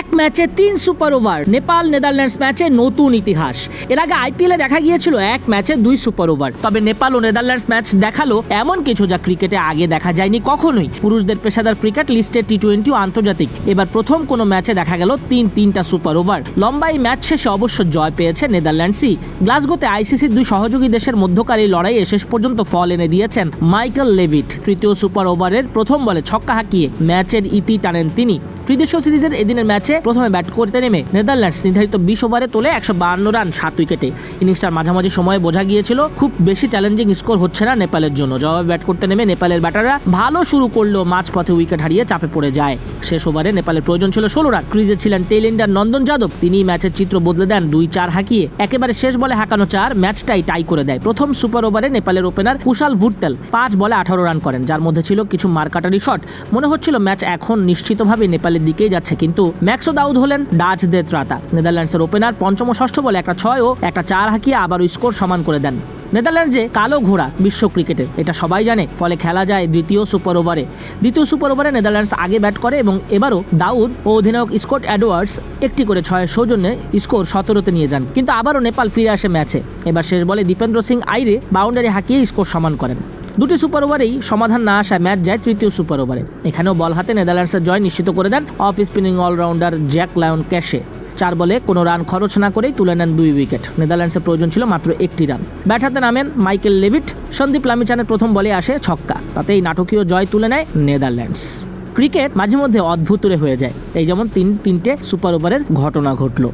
এক ম্যাচে তিন সুপার ওভার। নেপাল নেদারল্যান্ডস ম্যাচে নতুন ইতিহাস। এর আগে আইপিএলে দেখা গিয়েছিল এক ম্যাচে দুই সুপার ওভার। তবে নেপাল ও নেদারল্যান্ডস ম্যাচ দেখাল এমন কিছু যা ক্রিকেটে আগে দেখা যায়নি কখনোই। পুরুষদের পেশাদার ক্রিকেট লিস্টে টি টোয়েন্টি আন্তর্জাতিক। এবার প্রথম কোনো ম্যাচে দেখা গেল তিন, তিনটা সুপার ওভার। লম্বা এই ম্যাচ শেষে অবশ্য জয় পেয়েছে নেদারল্যান্ডসই। গ্লাসগোতে আইসিসির দুই সহযোগী দেশের মধ্যকার এই লড়াইয়ে শেষ পর্যন্ত ফল এনে দিয়েছেন মাইকেল লেভিট। তৃতীয় সুপার ওভারের প্রথম বলে ছক্কা হাঁকিয়ে ম্যাচের ইতি টানেন তিনি। ত্রিদেশীয় সিরিজের এদিনের ম্যাচে প্রথমে ব্যাট করতে নেমে নেদারল্যান্ডস নির্ধারিত বিশ ওভারে তোলে একশো বাহান্ন রান সাত উইকেটে। ইনিংসটার মাঝামাঝি সময়ে বোঝা গিয়েছিল, খুব বেশি চ্যালেঞ্জিং স্কোর হচ্ছে না নেপালের জন্য। জবাবে ব্যাট করতে নেমে নেপালের ব্যাটাররা ভালো শুরু করলেও মাঝপথে উইকেট হারিয়ে চাপে পড়ে যায়। শেষ ওভারে নেপালের প্রয়োজন ছিল ষোলো রান। ক্রিজে ছিলেন টেল ইন্ডিয়ার নন্দন যাদব। তিনি ম্যাচের চিত্র বদলে দেন দুই চার হাঁকিয়ে। একেবারে শেষ বলে হাঁকানো চার, ম্যাচটাই টাই করে দেয়। প্রথম সুপার ওভারে নেপালের ওপেনার কুশাল ভুটতেল পাঁচ বলে আঠারো রান করেন, যার মধ্যে ছিল কিছু মারকাটারি শট মনে হচ্ছিল ম্যাচ এখন নিশ্চিতভাবে নেপালের দিকেই যাচ্ছে, কিন্তু ম্যাক্সো দাউদ হলেন ডাচদের ত্রাতা নেদারল্যান্ডসের ওপেনার পঞ্চম ষষ্ঠ বলে একটা ছয় ও একটা চার হাঁকিয়ে আবারও স্কোর সমান করে দেন। নেদারল্যান্ডসে কালো ঘোড়া বিশ্ব ক্রিকেটে, এটা সবাই জানে, ফলে খেলা যায় দ্বিতীয় সুপার ওভারে। দ্বিতীয় সুপার ওভারে নেদারল্যান্ডস আগে ব্যাট করে এবং এবারও দাউদ ও অধিনায়ক স্কট অ্যাডওয়ার্ডস একটি করে ছয়ের সৌজন্যে স্কোর সতেরোতে নিয়ে যান, কিন্তু আবারও নেপাল ফিরে আসে ম্যাচে। এবার শেষ বলে দীপেন্দ্র সিং আইরে বাউন্ডারি হাঁকিয়ে স্কোর সমান করেন। দুটি সুপার ওভারেই সমাধান না আসায় ম্যাচ যায় তৃতীয় সুপার ওভারে। এখানেও বল হাতে নেদারল্যান্ডসের জয় নিশ্চিত করে দেন off spinning allrounder Jack Lyon ক্যাশে। চার বলে কোনো রান খরচ না করেই তুলে নেন দুই উইকেট। নেদারল্যান্ডসের প্রয়োজন ছিল মাত্র একটি রান। ব্যাট হাতে নামেন মাইকেল লেভিট। সন্দীপ লামিচানের প্রথম বলে আসে ছক্কা। তাতেই নাটকীয় জয় তুলে নেয় নেদারল্যান্ডস। ক্রিকেট মাঝে মধ্যে অদ্ভুতরে হয়ে যায়। এই যেমন তিন তিনটে সুপার ওভারের ঘটনা ঘটলো।